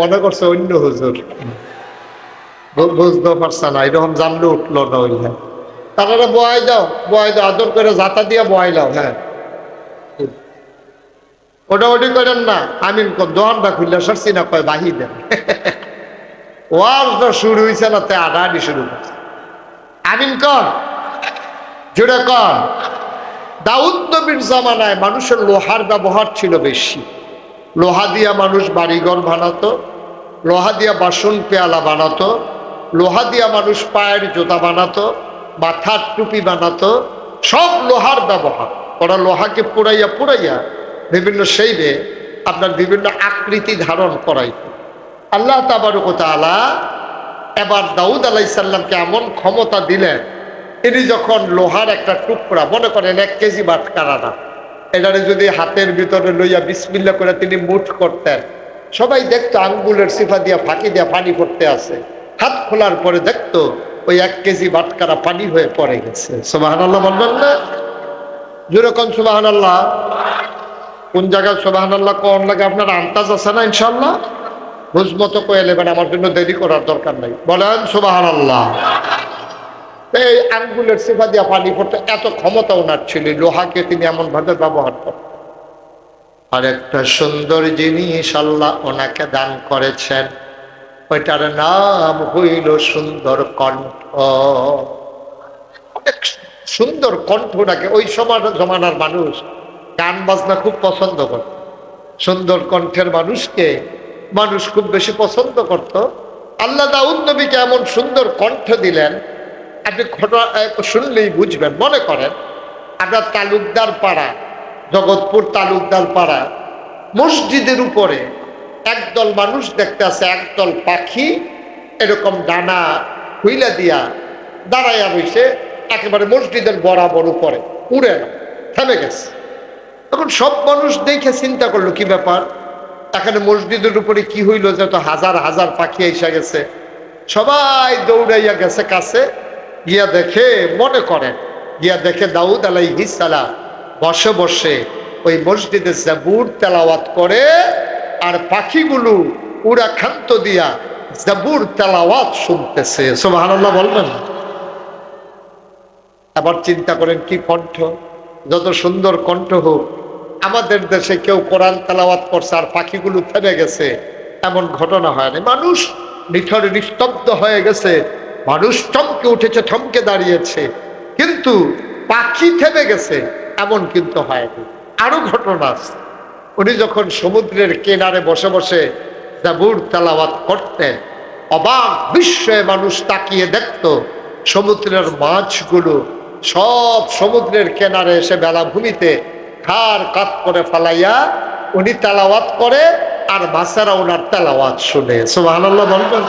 মনে করছে অন্য হুজুর। পারছে না, এরকম জানলে উঠল না ওই তারা বয় দাও আদর করে জাতা দিয়ে হ্যাঁ। ওটা ওটি করেন না, আমি দোয়ানটা খুললে সরছি না, কয় বাহি দেন। ওয়ার তো শুরু হয়েছে না, তে আড়াআড়ি শুরু করছে আমিন কর জুড়ে কর। দাউদ নবীর জামানায় মানুষের লোহার ব্যবহার ছিল বেশি। লোহা দিয়া মানুষ বাড়িঘর বানাতো, লোহা দিয়া বাসন পেয়ালা বানাতো, লোহা দিয়া মানুষ পায়ের জুতা বানাতো, মাথার টুপি বানাতো, সব লোহার ব্যবহার। ওরা লোহাকে পুড়াইয়া পুড়াইয়া বিভিন্ন সেইবে আপনার বিভিন্ন আকৃতি ধারণ করাইত। আল্লাহ তাবারকতালা এবার দাউদ আলাইসাল্লামকে এমন ক্ষমতা দিলেন তিনি যখন লোহার একটা টুকরা, মনে করেন এক কেজি বাটকারা না এটারে যদি হাতের ভিতরে লইয়া বিসমিল্লা করে তিনি মুঠ করতেন। সবাই দেখতো আঙ্গুলের সিফা দিয়া, ফাঁকি দিয়া পানি পড়তে আছে। হাত খোলার পরে দেখতো ওই এক কেজি বাটকারা পানি হয়ে পড়ে গেছে। সোবাহান আল্লাহ বলবেন না? যেরকম সোবাহান আল্লাহ কোন জায়গায় সোবাহান আল্লাহ কোন লাগে আপনার আন্তাজ আছে না ইনশাল্লাহ বুঝ মতো কয়ে নেবেন, আমার জন্য দেরি করার দরকার নাই। বলেন সোবাহান আল্লাহ এই আঙ্গুলের সিফা দিয়া পানি পড়তে এত ক্ষমতা ওনার ছিল, লোহাকে তিনি এমন ভাবে ব্যবহার করতেন আর একটা সুন্দর জিনিস আল্লাহ ওনাকে দান করেছেন, ওইটার নাম হইল সুন্দর কণ্ঠ। সুন্দর কণ্ঠ ওনাকে, ওই সময় জমানার মানুষ গান বাজনা খুব পছন্দ করত। সুন্দর কণ্ঠের মানুষকে মানুষ খুব বেশি পছন্দ করত। আল্লাহ দাউদ নবীকে এমন সুন্দর কণ্ঠ দিলেন আপনি ঘটনা শুনলেই বুঝবেন, মনে করেন আপনার তালুকদার পাড়া, জগৎপুর তালুকদার পাড়া, মসজিদের উপরে একদল মানুষ দেখতে আছে, একদল পাখি, এরকম ডানা হুইলা দিয়া দাঁড়াইয়া রয়েছে একেবারে মসজিদের বরাবর উপরে, উড়ে না, থেমে গেছে। তখন সব মানুষ দেখে চিন্তা করল, কি ব্যাপার? এখানে মসজিদের উপরে কি হইল যে তো হাজার হাজার পাখি এসে গেছে। সবাই দৌড়াইয়া গেছে কাছে গিয়া দেখে মনে করেন, গিয়া দেখে দাউদ আলাইহিসালাম বসে বসে ওই মসজিদে জাবুর তেলাওয়াত করে আর পাখিগুলো উড়া খান্ত দিয়া জাবুর তেলাওয়াত শুনতেছে। সুবহানাল্লাহ বলবেন? আবার চিন্তা করেন, কি কণ্ঠ? যত সুন্দর কণ্ঠ হোক, আমাদের দেশে কেউ কোরআন তেলাওয়াত করছে আর পাখিগুলো থেমে গেছে, এমন ঘটনা হয়নি। মানুষ নিথরে নিস্তব্ধ হয়ে গেছে মানুষ চমকে উঠেছে, থমকে দাঁড়িয়েছে। কিন্তু পাখি থেমে গেছে, এমন কিন্তু হয়নি। আরও ঘটনা আছে। উনি যখন সমুদ্রের কিনারে বসে বসে জাবুর তেলাওয়াত করতেন, অবাক বিস্ময়ে মানুষ তাকিয়ে দেখত, সমুদ্রের মাছগুলো সব সমুদ্রের কেনারে এসে বেলাভূমিতে খার কাত করে ফালাইয়া উনি তেলাওয়াত করে, আর মাছেরা ওনার তেলাওয়াত শুনে। সুবহানাল্লাহ বলবেন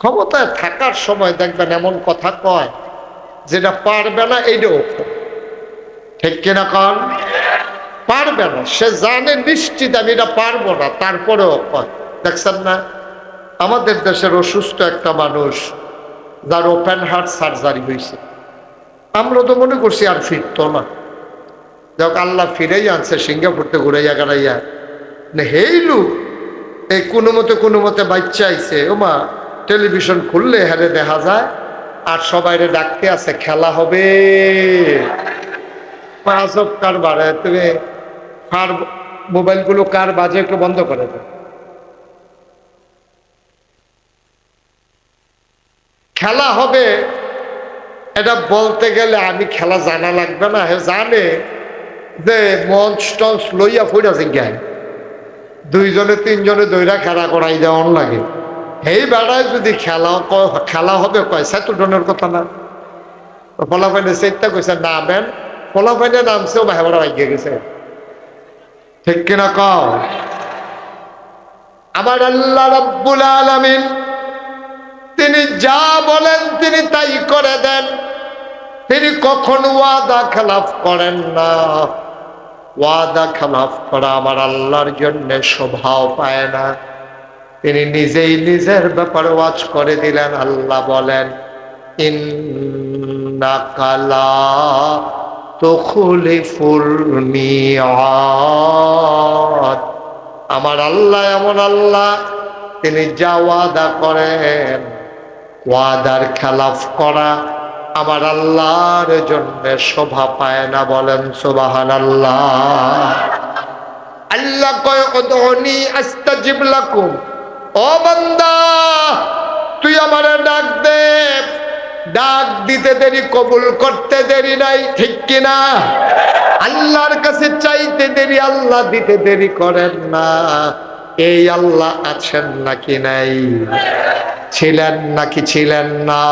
ক্ষমতায় থাকার সময় দেখবেন এমন কথা কয় যেটা পারবে না এইটাও। ঠিক কিনা কন? পারবে না। সে জানে নিশ্চিত আমি এটা পারব না, তারপরেও কয়। দেখছেন না? আমাদের দেশের অসুস্থ একটা মানুষ যার ওপেন হার্ট সার্জারি হয়েছে। আমরা তো মনে করছি আর ফিরতো না। যাক, আল্লাহ ফিরেই আনছে, সিঙ্গাপুরতে ঘুরাইয়া গাড়াইয়া না হেই লোক, এই কোনো মতে কোনো মতে বাচ্চা আইছে। ওমা টেলিভিশন খুললে হারে দেখা যায়, আর সবাইরে ডাকতে আছে, খেলা হবে। পাঁচক কার বাড়ে তুমি কার মোবাইলগুলো কার বাজে একটু বন্ধ করে দাও। খেলা হবে, এটা বলতে গেলে আমি খেলা জানা লাগবে না, হে জানে যে মঞ্চ টঞ্চ লইয়া ফুড়া জিজ্ঞায়। দুইজনে তিনজনে দইরা খেলা করাই দেওয়ান লাগে এই বেড়ায় যদি খেলা খেলা হবে কয় সেতুটনের কথা না। ফলাফাইনে চেষ্টা কইছে নামেন ফলাফাইনে নামছেও বাহেবারা ভাগ্যে গেছে। ঠিক কিনা কও? আমার আল্লাহ রব্বুল আলামিন, তিনি যা বলেন তিনি তাই করে দেন। তিনি কখন ওয়াদা খেলাফ করেন না। ওয়াদা খেলাফ করা আমার আল্লাহর জন্য স্বভাব পায় না। তিনি নিজেই নিজের ব্যাপারে ওয়াজ করে দিলেন। আল্লাহ বলেন আমার আল্লাহ এমন আল্লাহ, তিনি যা ওয়াদা করেন, ওয়াদার খেলাফ করা আমার আল্লাহর জন্য শোভা পায় না বলেন সুবাহান আল্লাহ আল্লাহ কয় আস্তাজিব লাকুম। ও বান্দা, তুই আমারে ডাক দে। ডাক দিতে দেরি, কবুল করতে দেরি নাই, ঠিক কিনা? আল্লাহর কাছে চাইতে দেরি, আল্লাহ দিতে দেরি করেন না। এই আল্লাহ আছেন নাকি নাই? ছিলেন নাকি ছিলেন না?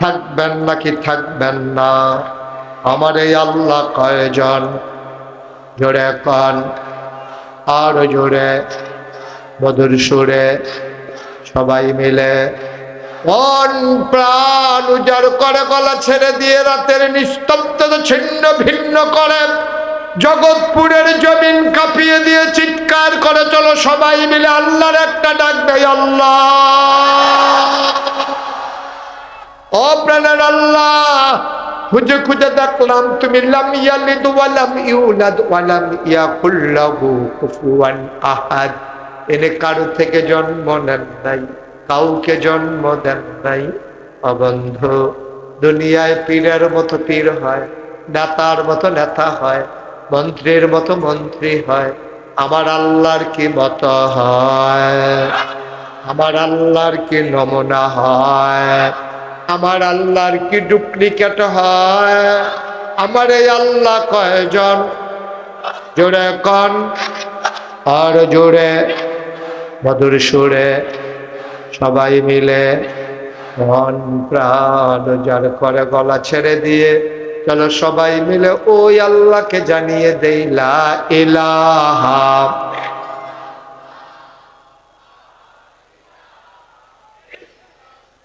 থাকবেন নাকি থাকবেন না? আমার এই আল্লাহ কয়জন? জোরে কন। আর জোরে। মধুর সুরে সবাই মিলে মন প্রাণ উজাড় করে, গলা ছেড়ে দিয়ে রাতের নিস্তব্ধতা ছিন্ন ভিন্ন করে। জগৎপুরের জমিন কাঁপিয়ে দিয়ে চিৎকার করে, চলো সবাই মিলে আল্লাহর একটা ডাক দেয় আল্লাহ। ও প্রাণের খুঁজে খুঁজে দেখলাম তুমি লাম ইয়ালিদ ওয়ালাম ইউলাদ ওয়ালাম ইয়াকুল লাহু কুফুয়ান আহাদ। এনে কারও থেকে জন্ম নেন নাই, কাউকে জন্ম দেন নাই। অবন্ধ, দুনিয়ায় পীরের মতো পীর হয়, নেতার মতো নেতা হয়, মন্ত্রীর মতো মন্ত্রী হয়। আমার আল্লাহর কি মত হয়? আমার আল্লাহর কি নমুনা হয়? আমার আল্লাহর কি ডুপ্লিকেট হয়? আমার এই আল্লাহ কয়জন? জোরে কন। আর জোরে। মধুর সুরে সবাই মিলে মন প্রাণ যার করে গলা ছেড়ে দিয়ে, চলো সবাই মিলে ওই আল্লাহকে জানিয়ে দেইলা ইলাহা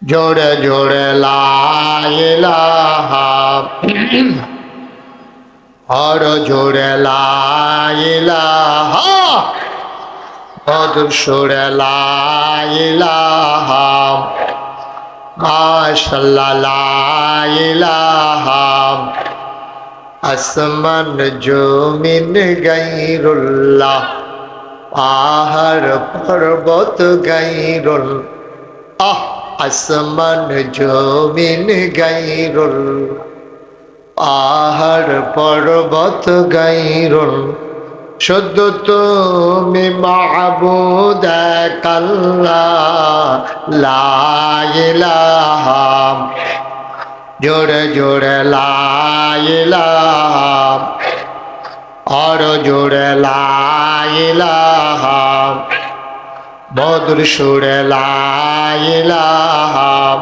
জোরে জোরে লাইলাহা আর জোরে লাইলাহা মধুর সুরে লাইলাহা মাশাল্লাহ লাইলাহা আসমান জমিন গাইরুল্লাহ, পাহাড় পর্বত গাইরুল আহ, আসমান জমিন গাইরুল পাহাড় পর্বত গাইরুল শুদ্ধ মাহবুদ কাল্লা লাইলাহাম জোরে জোরে লাইলাহাম আর জোরে লাইলাহাম মধুর সুরে লাইলাহাম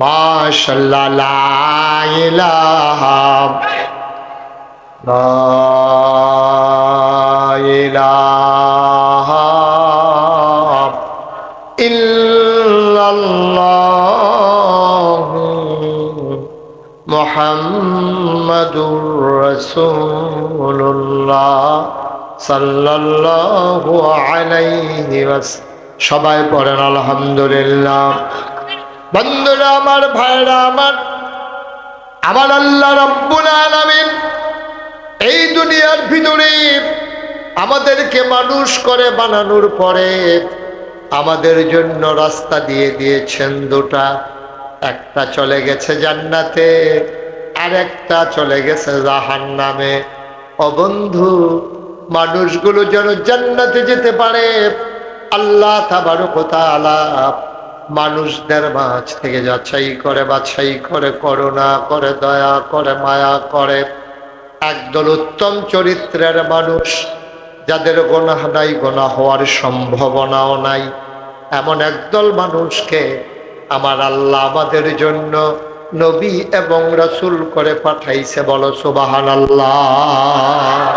মাশাল্লাহ লাইলাহাম لا إله إلا الله محمد رسول الله صلى الله عليه وسلم সবাই পড়েন আলহামদুলিল্লাহ বন্ধুরা আমার ভাইরা আমার আমার আল্লাহ রব্বুল আলামিন এই দুনিয়ার ভিতরে আমাদেরকে মানুষ করে বানানোর পরে আমাদের জন্য রাস্তা দিয়ে দিয়েছেন দুটা। একটা চলে গেছে জান্নাতে আর একটা চলে গেছে জাহান নামে অবন্ধু মানুষগুলো যেন জান্নাতে যেতে পারে। আল্লাহ তাবারকতালা মানুষদের মাঝ থেকে যাচাই করে, বাছাই করে, করুণা করে, দয়া করে, মায়া করে। একদল উত্তম চরিত্রের মানুষ যাদের গোনাহ নাই গোনা হওয়ার সম্ভাবনাও নাই। এমন একদল মানুষকে আমার আল্লাহ আমাদের জন্য নবী এবং রাসুল করে পাঠাইছে, বলো সুবাহান আল্লাহ